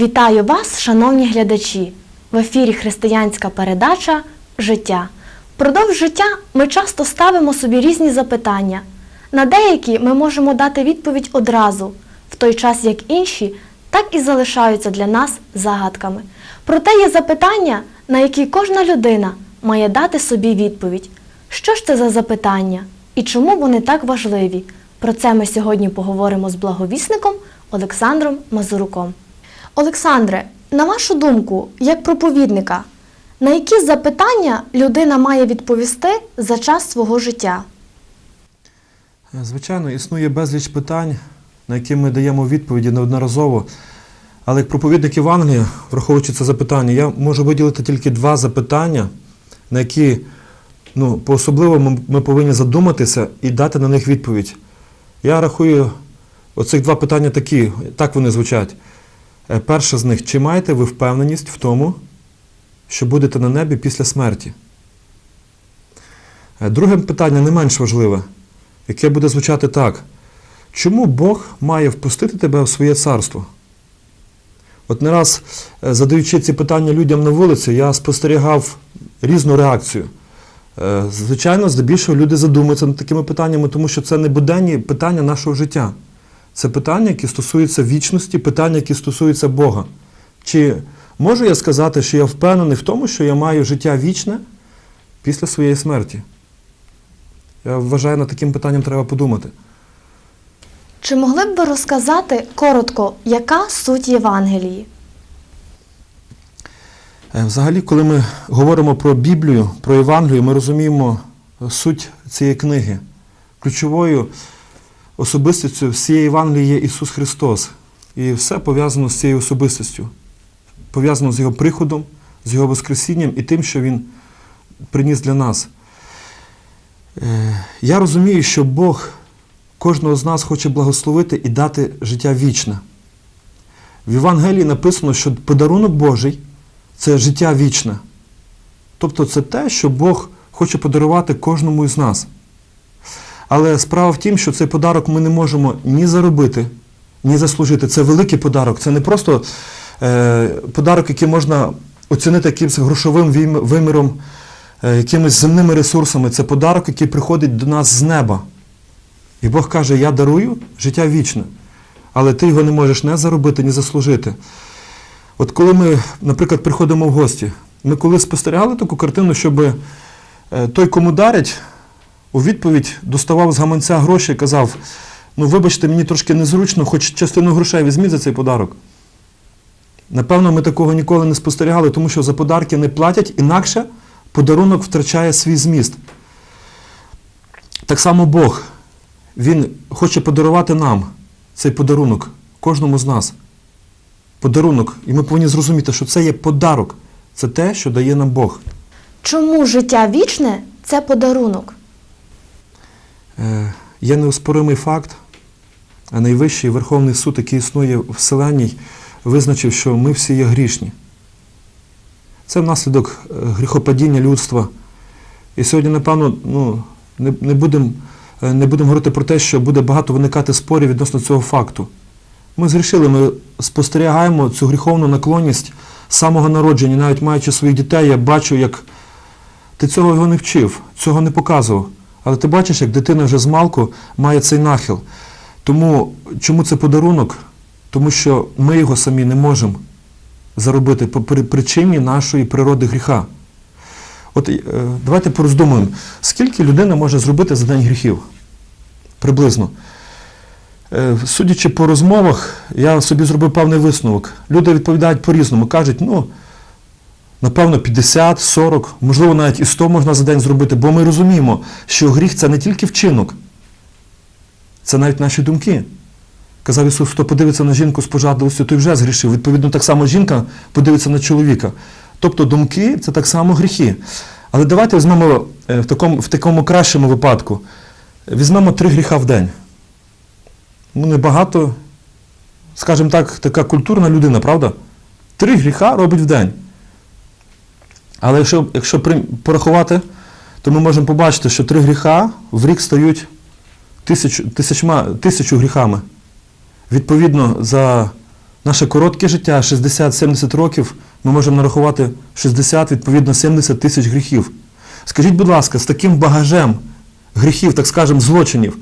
Вітаю вас, шановні глядачі! В ефірі християнська передача Життя. Впродовж життя ми часто ставимо собі різні запитання. На деякі ми можемо дати відповідь одразу, в той час як інші так і залишаються для нас загадками. Проте є запитання, на які кожна людина має дати собі відповідь. Що ж це за запитання і чому вони так важливі? Про це ми сьогодні поговоримо з благовісником Олександром Мазуруком. Олександре, на вашу думку, як проповідника, на які запитання людина має відповісти за час свого життя? Звичайно, існує безліч питань, на які ми даємо відповіді неодноразово. Але як проповідник Євангелія, враховуючи це запитання, я можу виділити тільки два запитання, на які ну, по-особливому ми повинні задуматися і дати на них відповідь. Я рахую оцих два питання такі, так вони звучать. Е, Перше з них, чи маєте ви впевненість в тому, що будете на небі після смерті? Е, Друге питання не менш важливе, яке буде звучати так. Чому Бог має впустити тебе в своє царство? От не раз, е, задаючи ці питання людям на вулиці, я спостерігав різну реакцію. Звичайно, здебільшого люди задумуються над такими питаннями, тому що це не буденні питання нашого життя. Це питання, які стосуються вічності, питання, які стосуються Бога. Чи можу я сказати, що я впевнений в тому, що я маю життя вічне після своєї смерті? Я вважаю, над таким питанням треба подумати. Чи могли б ви розказати коротко, яка суть Євангелії? Е, Взагалі, коли ми говоримо про Біблію, про Євангелію, ми розуміємо суть цієї книги. Ключовою особистістю всієї Євангелії є Ісус Христос. І все пов'язано з цією особистістю. Пов'язано з Його приходом, з Його Воскресінням і тим, що Він приніс для нас. Е, Я розумію, що Бог кожного з нас хоче благословити і дати життя вічне. В Євангелії написано, що подарунок Божий це життя вічне. Тобто це те, що Бог хоче подарувати кожному із нас. Але справа в тім, що цей подарок ми не можемо ні заробити, ні заслужити. Це великий подарок. Це не просто е, подарок, який можна оцінити якимось грошовим виміром, е, якимись земними ресурсами. Це подарок, який приходить до нас з неба. І Бог каже, я дарую життя вічне, але ти його не можеш не заробити, ні заслужити. От коли ми, наприклад, приходимо в гості, ми коли спостерігали таку картину, щоб е, той, кому дарять, у відповідь доставав з гаманця гроші і казав, ну вибачте, мені трошки незручно, хоч частину грошей візьміть за цей подарок. Напевно, ми такого ніколи не спостерігали, тому що за подарки не платять, інакше подарунок втрачає свій зміст. Так само Бог, Він хоче подарувати нам цей подарунок, кожному з нас. Подарунок. І ми повинні зрозуміти, що це є подарок. Це те, що дає нам Бог. Чому життя вічне це подарунок? Е, Є неоспоримий факт, а найвищий Верховний суд, який існує в Вселенній, визначив, що ми всі є грішні. Це внаслідок е, гріхопадіння людства. І сьогодні, напевно, ну, не, не будемо не будем говорити про те, що буде багато виникати спорів відносно цього факту. Ми згрішили, ми спостерігаємо цю гріховну наклонність самого народження, навіть маючи своїх дітей, я бачу, як ти цього його не вчив, цього не показував. Але ти бачиш, як дитина вже з малку має цей нахил. Тому чому це подарунок? Тому що ми його самі не можемо заробити по причині нашої природи гріха. От е, давайте пороздумуємо, скільки людина може зробити за день гріхів? Приблизно. Е, Судячи по розмовах, я собі зробив певний висновок. Люди відповідають по-різному. Кажуть, ну, напевно, 50, 40, можливо, навіть і 100 можна за день зробити, бо ми розуміємо, що гріх це не тільки вчинок, це навіть наші думки. Казав Ісус, хто подивиться на жінку з пожадливостю, той вже згрішив. Відповідно, так само жінка подивиться на чоловіка. Тобто думки це так само гріхи. Але давайте візьмемо е, в такому, в такому кращому випадку. Візьмемо три гріха в день. Ну, небагато, скажімо так, така культурна людина, правда? Три гріха робить в день. Але якщо, якщо порахувати, то ми можемо побачити, що три гріха в рік стають тисячу, тисячма, тисячу гріхами. Відповідно, за наше коротке життя, 60-70 років, ми можемо нарахувати 60, відповідно, 70 тисяч гріхів. Скажіть, будь ласка, з таким багажем гріхів, так скажемо, злочинів,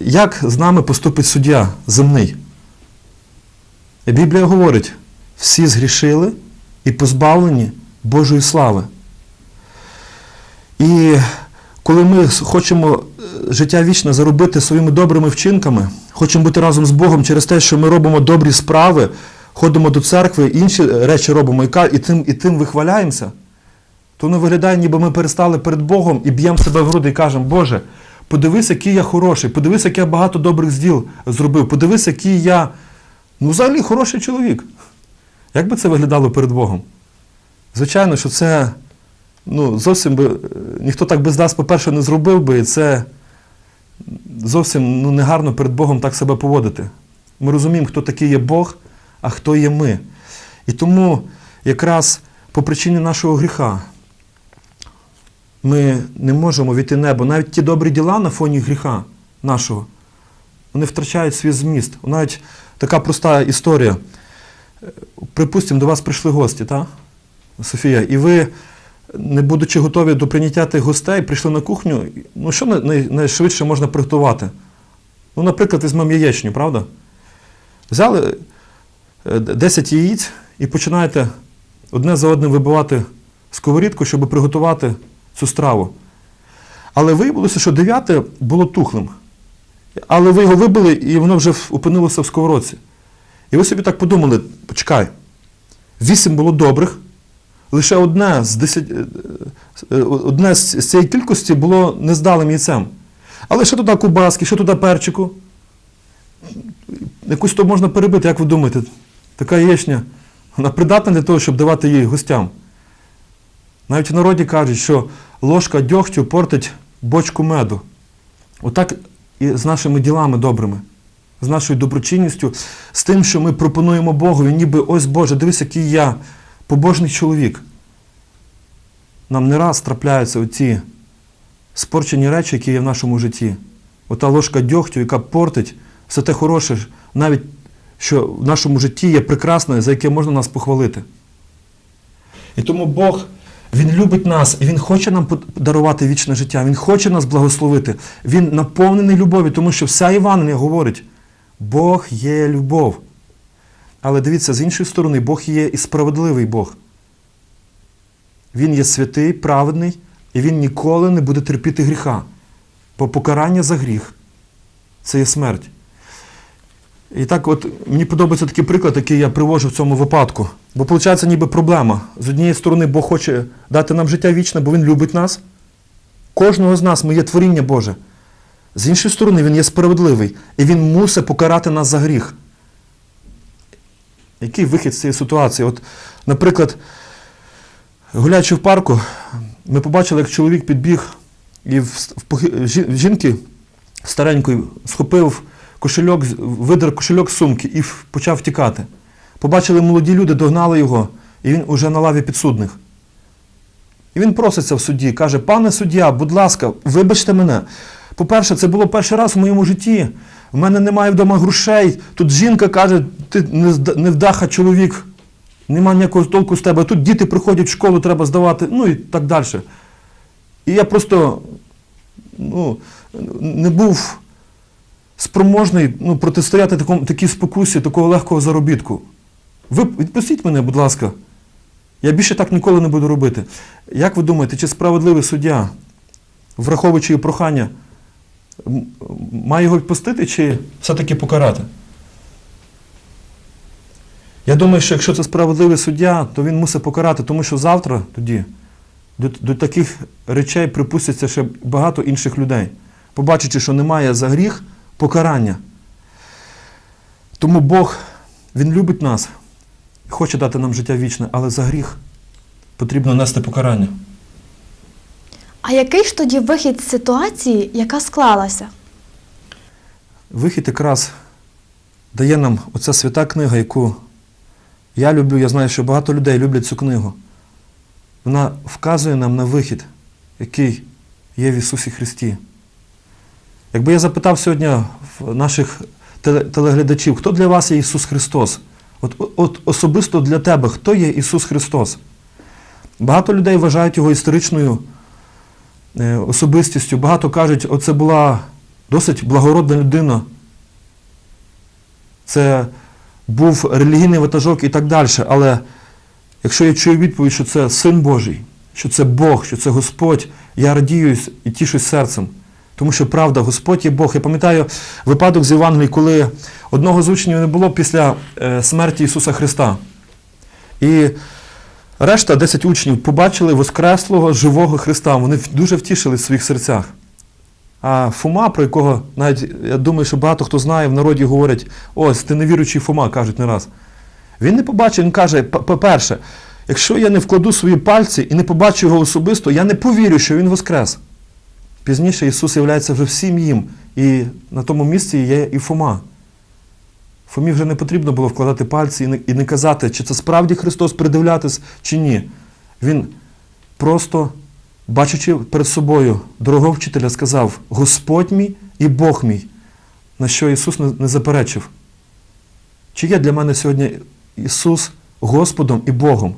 як з нами поступить суддя земний? Біблія говорить, всі згрішили і позбавлені Божої слави. І коли ми хочемо е, життя вічне заробити своїми добрими вчинками, хочемо бути разом з Богом через те, що ми робимо добрі справи, ходимо до церкви, інші речі робимо, і тим, і тим вихваляємося, то воно виглядає, ніби ми перестали перед Богом і б'ємо себе в груди і кажемо, Боже, подивись, який я хороший, подивись, як я багато добрих діл зробив, подивись, який я ну, взагалі хороший чоловік. Як би це виглядало перед Богом? Звичайно, що це ну, зовсім би, е, ніхто так без нас, по-перше, не зробив би, і це зовсім ну, негарно перед Богом так себе поводити. Ми розуміємо, хто такий є Бог, а хто є ми. І тому якраз по причині нашого гріха ми не можемо війти небо. Навіть ті добрі діла на фоні гріха нашого, вони втрачають свій зміст. Навіть така проста історія. Е, Припустимо, до вас прийшли гості, так? Софія, і ви, не будучи готові до прийняття тих гостей, прийшли на кухню. Ну, що най- най- найшвидше можна приготувати? Ну, наприклад, візьмемо яєчню, правда? Взяли е, 10 яєць і починаєте одне за одним вибивати сковорідку, щоб приготувати цю страву. Але виявилося, що дев'яте було тухлим. Але ви його вибили, і воно вже опинилося в сковородці. І ви собі так подумали, почекай, вісім було добрих, лише одне з, десять, е, е, одне з цієї кількості було нездалим яйцем. Але що туди кубаски, що туди перчику? Якусь то можна перебити, як ви думаєте? Така яєчня, вона придатна для того, щоб давати її гостям. Навіть в народі кажуть, що ложка дьогтю портить бочку меду. Отак і з нашими ділами добрими, з нашою доброчинністю, з тим, що ми пропонуємо Богові, ніби ось Боже, дивись, який я побожний чоловік. Нам не раз трапляються оці спорчені речі, які є в нашому житті. Ота ложка дьогтю, яка портить все те хороше, навіть що в нашому житті є прекрасне, за яке можна нас похвалити. І тому Бог, Він любить нас, і Він хоче нам подарувати вічне життя, Він хоче нас благословити. Він наповнений любов'ю, тому що вся Євангелія говорить, Бог є любов. Але дивіться, з іншої сторони, Бог є і справедливий Бог. Він є святий, праведний, і Він ніколи не буде терпіти гріха. Бо покарання за гріх це є смерть. І так, от мені подобається такий приклад, який я привожу в цьому випадку. Бо виходить, ніби проблема. З однієї сторони, Бог хоче дати нам життя вічне, бо Він любить нас. Кожного з нас ми є творіння Боже. З іншої сторони, Він є справедливий, і Він мусить покарати нас за гріх. Який вихід з цієї ситуації? От, наприклад, гуляючи в парку, ми побачили, як чоловік підбіг і в, в, жінки старенької схопив кошельок, видер кошельок з сумки і почав втікати. Побачили молоді люди, догнали його, і він уже на лаві підсудних. І він проситься в суді, каже: пане суддя, будь ласка, вибачте мене. По-перше, це було перший раз в моєму житті. В мене немає вдома грошей. Тут жінка каже, ти не невдаха чоловік, нема ніякого толку з тебе. Тут діти приходять в школу, треба здавати, ну і так далі. І я просто ну, не був спроможний ну, протистояти такому, такій спокусі, такого легкого заробітку. Ви відпустіть мене, будь ласка. Я більше так ніколи не буду робити. Як ви думаєте, чи справедливий суддя, враховуючи прохання, має його відпустити чи все-таки покарати? Я думаю, що якщо це справедливий суддя, то він мусить покарати, тому що завтра тоді до, до таких речей припустяться ще багато інших людей, побачачи, що немає за гріх покарання. Тому Бог, Він любить нас, хоче дати нам життя вічне, але за гріх потрібно нести покарання. А який ж тоді вихід з ситуації, яка склалася? Вихід якраз дає нам оця свята книга, яку я люблю, я знаю, що багато людей люблять цю книгу. Вона вказує нам на вихід, який є в Ісусі Христі. Якби я запитав сьогодні наших телеглядачів, хто для вас є Ісус Христос? От, от особисто для тебе, хто є Ісус Христос? Багато людей вважають його історичною особистістю. Багато кажуть, оце була досить благородна людина. Це був релігійний ватажок і так далі. Але якщо я чую відповідь, що це Син Божий, що це Бог, що це Господь, я радію і тішусь серцем. Тому що правда, Господь є Бог. Я пам'ятаю випадок з Євангелії, коли одного з учнів не було після е, смерті Ісуса Христа. І решта, 10 учнів, побачили воскреслого живого Христа. Вони дуже втішили в своїх серцях. А Фома, про якого навіть я думаю, що багато хто знає, в народі говорять, ось ти невіруючий Фома, кажуть не раз. Він не побачив, він каже, по-перше, якщо я не вкладу свої пальці і не побачу його особисто, я не повірю, що він воскрес. Пізніше Ісус являється вже всім їм, і на тому місці є і Фома. Фомі вже не потрібно було вкладати пальці і не, і не казати, чи це справді Христос придивлятись, чи ні. Він просто, бачачи перед собою дорогого вчителя, сказав: Господь мій і Бог мій, на що Ісус не, не заперечив. Чи є для мене сьогодні Ісус Господом і Богом?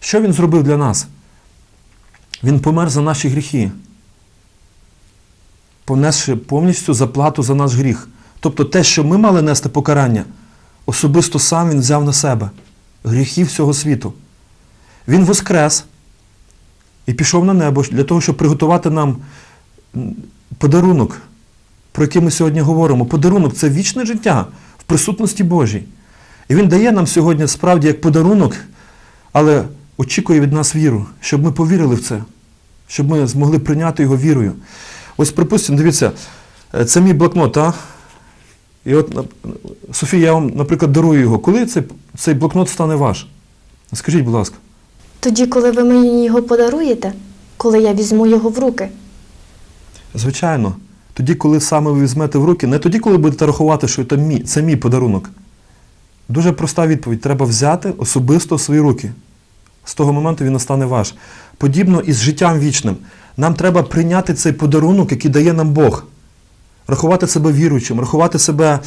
Що Він зробив для нас? Він помер за наші гріхи, понесши повністю заплату за наш гріх. Тобто те, що ми мали нести покарання, особисто сам Він взяв на себе гріхи всього світу. Він воскрес і пішов на небо для того, щоб приготувати нам подарунок, про який ми сьогодні говоримо. Подарунок це вічне життя в присутності Божій. І Він дає нам сьогодні справді як подарунок, але очікує від нас віру, щоб ми повірили в це, щоб ми змогли прийняти його вірою. Ось, припустимо, дивіться, е, це мій блокнот, так? І от, Софія, я вам, наприклад, дарую його. Коли цей, цей блокнот стане ваш? Скажіть, будь ласка. Тоді, коли ви мені його подаруєте, коли я візьму його в руки. Звичайно, тоді, коли саме ви візьмете в руки, не тоді, коли будете рахувати, що це мій, це мій подарунок. Дуже проста відповідь. Треба взяти особисто в свої руки. З того моменту він настане ваш. Подібно із життям вічним. Нам треба прийняти цей подарунок, який дає нам Бог. Рахувати себе віруючим, рахувати себе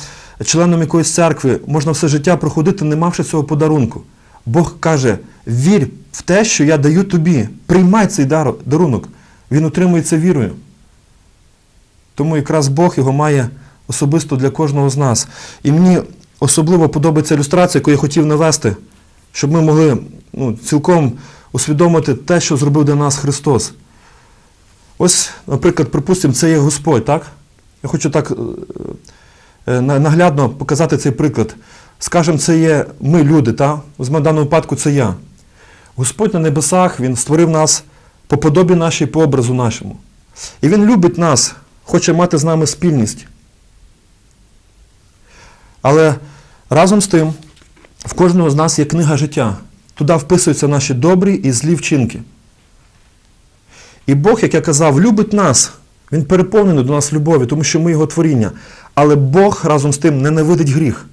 членом якоїсь церкви. Можна все життя проходити, не мавши цього подарунку. Бог каже: вір в те, що я даю тобі. Приймай цей дарунок. Він отримується вірою. Тому якраз Бог його має особисто для кожного з нас. І мені особливо подобається ілюстрація, яку я хотів навести, щоб ми могли ну, цілком усвідомити те, що зробив для нас Христос. Ось, наприклад, припустимо, це є Господь, так? Я хочу так е, е, на- наглядно показати цей приклад. Скажемо, це є ми, люди? Ось в даному випадку це я. Господь на небесах, Він створив нас по подобі нашій, по образу нашому. І Він любить нас, хоче мати з нами спільність. Але разом з тим, в кожного з нас є книга життя. Туди вписуються наші добрі і злі вчинки. І Бог, як я казав, любить нас. Він переповнений до нас любові, тому що ми його творіння. Але Бог разом з тим ненавидить гріх.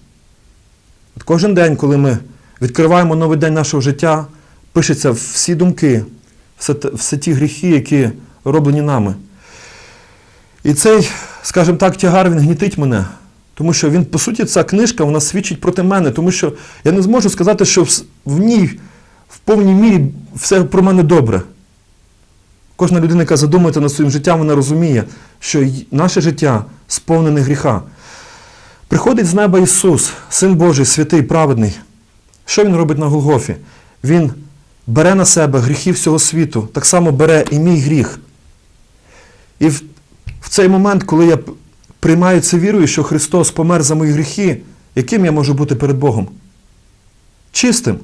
От кожен день, коли ми відкриваємо новий день нашого життя, пишеться всі думки, все, все ті гріхи, які роблені нами. І цей, скажімо так, тягар він гнітить мене. Тому що він, по суті, ця книжка вона свідчить проти мене, тому що я не зможу сказати, що в ній в повній мірі все про мене добре. Кожна людина, яка задумується над своїм життям, вона розуміє, що наше життя сповнене гріха. Приходить з неба Ісус, Син Божий, святий, праведний. Що Він робить на Голгофі? Він бере на себе гріхи всього світу, так само бере і мій гріх. І в, в цей момент, коли я приймаю це вірою, що Христос помер за мої гріхи, яким я можу бути перед Богом? Чистим.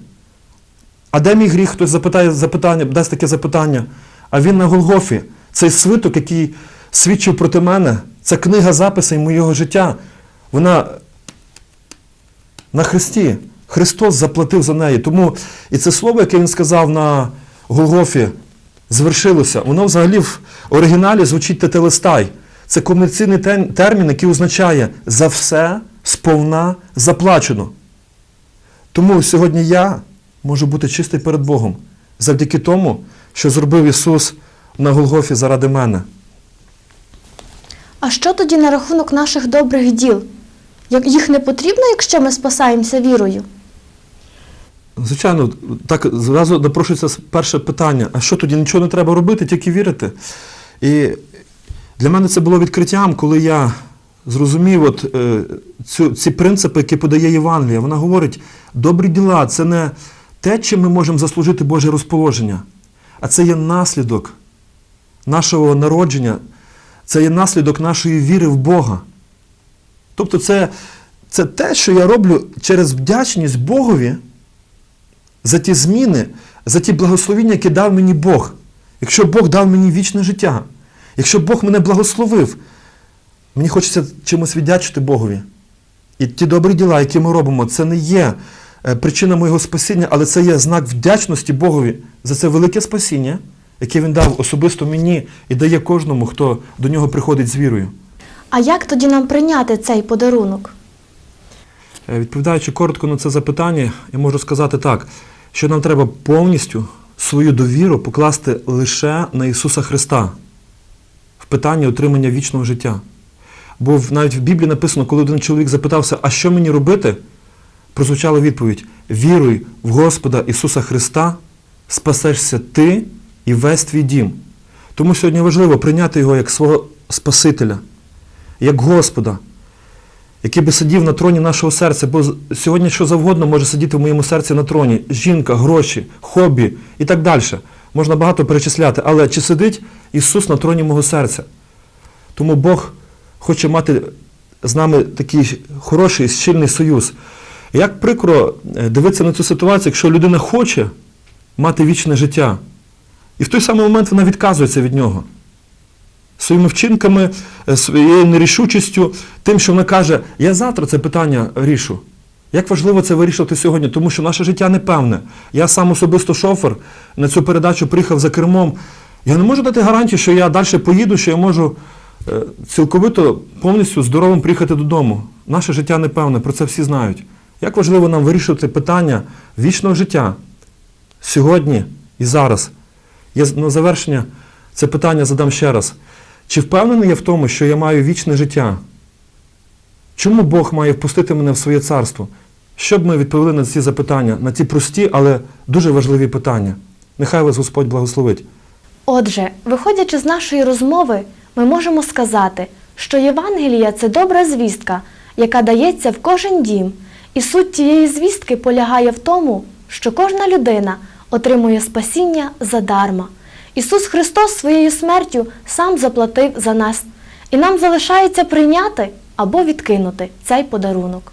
А де мій гріх? Хтось запитає запитання, дасть таке запитання. А він на Голгофі. Цей свиток, який свідчив проти мене, це книга записів моєго життя. Вона на Христі. Христос заплатив за неї. Тому і це слово, яке він сказав на Голгофі, звершилося. Воно взагалі в оригіналі звучить тетелестай. Це комерційний термін, який означає за все сповна заплачено. Тому сьогодні я можу бути чистий перед Богом завдяки тому, що зробив Ісус на Голгофі заради мене. А що тоді на рахунок наших добрих діл? Їх не потрібно, якщо ми спасаємося вірою? Звичайно, так зразу напрошується перше питання: а що тоді нічого не треба робити, тільки вірити? І для мене це було відкриттям, коли я зрозумів от, е, цю, ці принципи, які подає Євангелія. Вона говорить, добрі діла це не те, чим ми можемо заслужити Боже розположення, а це є наслідок нашого народження, це є наслідок нашої віри в Бога. Тобто це, це те, що я роблю через вдячність Богові за ті зміни, за ті благословіння, які дав мені Бог. Якщо Бог дав мені вічне життя, якщо Бог мене благословив, мені хочеться чимось віддячити Богові. І ті добрі діла, які ми робимо, це не є причина моєго спасіння, але це є знак вдячності Богові за це велике спасіння, яке Він дав особисто мені і дає кожному, хто до нього приходить з вірою. А як тоді нам прийняти цей подарунок? Е, Відповідаючи коротко на це запитання, я можу сказати так, що нам треба повністю свою довіру покласти лише на Ісуса Христа в питанні отримання вічного життя. Бо навіть в Біблії написано, коли один чоловік запитався, а що мені робити, прозвучала відповідь: Віруй в Господа Ісуса Христа, спасешся ти і весь твій дім. Тому сьогодні важливо прийняти Його як свого Спасителя, як Господа, який би сидів на троні нашого серця, бо сьогодні що завгодно може сидіти в моєму серці на троні. Жінка, гроші, хобі і так далі. Можна багато перечисляти, але чи сидить Ісус на троні мого серця? Тому Бог хоче мати з нами такий хороший, щільний союз. Як прикро е, дивитися на цю ситуацію, якщо людина хоче мати вічне життя, і в той самий момент вона відказується від нього своїми вчинками, е, своєю нерішучістю, тим, що вона каже, я завтра це питання рішу. Як важливо це вирішувати сьогодні, тому що наше життя непевне. Я сам особисто шофер на цю передачу приїхав за кермом. Я не можу дати гарантії, що я далі поїду, що я можу е, цілковито повністю здоровим приїхати додому. Наше життя непевне, про це всі знають. Як важливо нам вирішувати питання вічного життя сьогодні і зараз. Я на завершення це питання задам ще раз. Чи впевнений я в тому, що я маю вічне життя? Чому Бог має впустити мене в своє царство? Щоб ми відповіли на ці запитання, на ці прості, але дуже важливі питання. Нехай вас Господь благословить. Отже, виходячи з нашої розмови, ми можемо сказати, що Євангелія це добра звістка, яка дається в кожен дім, і суть тієї звістки полягає в тому, що кожна людина отримує спасіння задарма. Ісус Христос своєю смертю сам заплатив за нас, і нам залишається прийняти або відкинути цей подарунок.